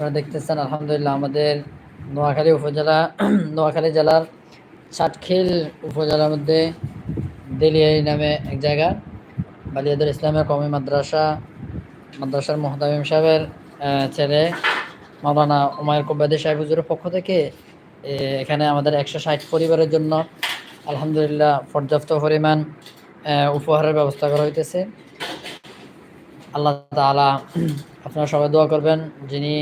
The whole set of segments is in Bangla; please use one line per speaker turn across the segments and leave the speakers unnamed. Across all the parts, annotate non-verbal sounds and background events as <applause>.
আপনারা দেখতেছেন, আলহামদুলিল্লাহ, আমাদের নোয়াখালী উপজেলা, <clears throat> নোয়াখালী জেলার সাতখিল উপজেলার মধ্যে দেলিয়াই নামে এক জায়গা, বালিয়াদুল ইসলামের কমি মাদ্রাসা, মাদ্রাসার মোহতামিম সাহেবের ছেলে মাওলানা উমায়ের কব্বাদি সাহেব হুজুরের পক্ষ থেকে এখানে আমাদের একশো ষাট পরিবারের জন্য আলহামদুলিল্লাহ পর্যাপ্ত পরিমাণ উপহারের ব্যবস্থা করা হইতেছে। আল্লাহ তাআলা আপনারা সবাই দোয়া করবেন, যিনি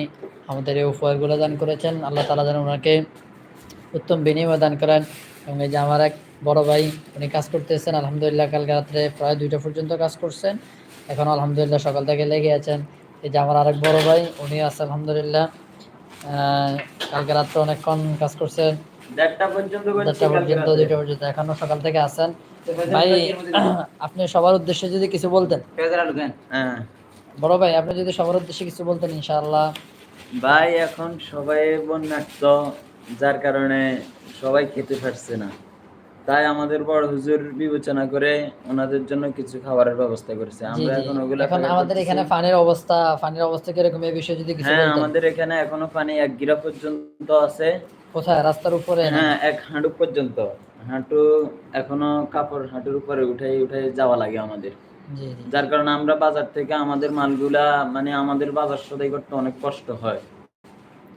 আমাদের এই উপহারগুলো দান করেছেন। আল্লাহ তালা যেন ওনাকে উত্তম বিনিময় দান করেন। এবং এই যে আমার এক বড় ভাই উনি কাজ করতেছেন। আলহামদুলিল্লাহ কালকে রাত্রে প্রায় দুইটা পর্যন্ত কাজ করছেন। এখন আলহামদুলিল্লাহ সকাল থেকে লেগে আছেন। এই যে আমার আরেক বড় ভাই উনি আছে আলহামদুলিল্লাহ। আহ, কালকে রাত্রে অনেকক্ষণ কাজ করছেন।
দেড়টা পর্যন্ত।
দুইটা পর্যন্ত এখনও সকাল থেকে আছেন। ভাই <clears throat> আপনি সবার উদ্দেশ্যে যদি কিছু বলতেন।
হ্যাঁ।
বড় ভাই আপনি যদি সবার উদ্দেশ্যে কিছু বলতেন ইনশাআল্লাহ।
ভাই এখন সবাই বন্যার্থ যার কারণে সবাই খেতে পারছে না। তাই আমাদের বড় হুজুর বিবেচনা করে ওনাদের জন্য কিছু খাবারের ব্যবস্থা করেছে। আমরা এখন ওগুলো
এখন আমাদের এখানে পানির অবস্থা পানির অবস্থা কি কীরকম এই বিষয়ে যদি কিছু
হ্যাঁ আমাদের এখানে এখনও পানি এক গিরা পর্যন্ত আছে।
কোথায়? রাস্তার উপরে
হ্যাঁ এক হাঁটু পর্যন্ত। হাঁটু এখনও কাপড় হাঁটুর উপরে উঠাই উঠাই যাওয়া লাগে আমাদের। যার কারণে আমরা বাজার থেকে আমাদের মালগুলা মানে আমাদের বাজার সদাই করতে অনেক কষ্ট হয়।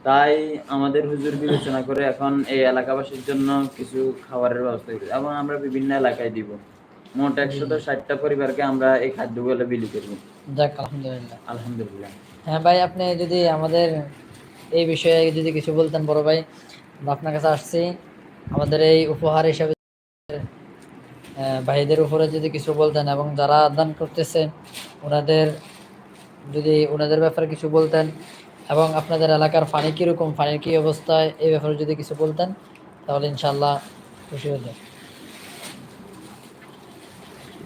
তাই আমাদের হুজুর বিবেচনা করে এখন এই এলাকাবাসীর জন্য কিছু খাবারের ব্যবস্থা করি। এবং আমরা বিভিন্ন এলাকায় দিব। মোট একশত ষাটটা পরিবারকে আমরা এই খাদ্যগুলো বিলি করব।
যাক আলহামদুলিল্লাহ।
আলহামদুলিল্লাহ।
হ্যাঁ ভাই আপনি যদি আমাদের এই বিষয়ে যদি কিছু বলতেন বড় ভাই আপনার কাছে আসছি। আমাদের এই উপহার হিসাবে ভাইদের উপরে যদি কিছু বলতেন এবং যারা দান করতেছেন, ওনাদের যদি ওনাদের ব্যাপারে কিছু বলতেন এবং আপনাদের এলাকার পানি কীরকম পানির কী অবস্থায় এই ব্যাপারে যদি কিছু বলতেন, তাহলে ইনশাল্লাহ খুশি হতো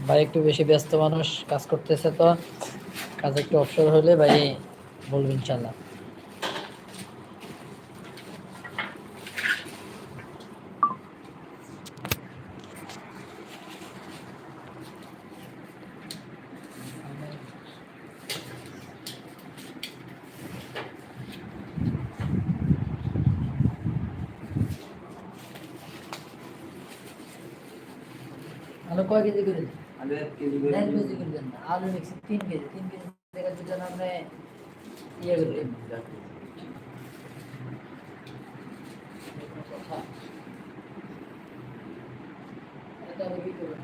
ভাই একটু বেশি ব্যস্ত মানুষ, কাজ করতেছে তো, কাজ একটু অবসর হলে ভাই বলব ইনশাল্লাহ আলু কয় কেজি করে দিই দেড় কেজি করে দেন। আলু মিক্স তিন কেজি তিন কেজি আপনি ইয়ে করে দেন। এটা কি করবেন?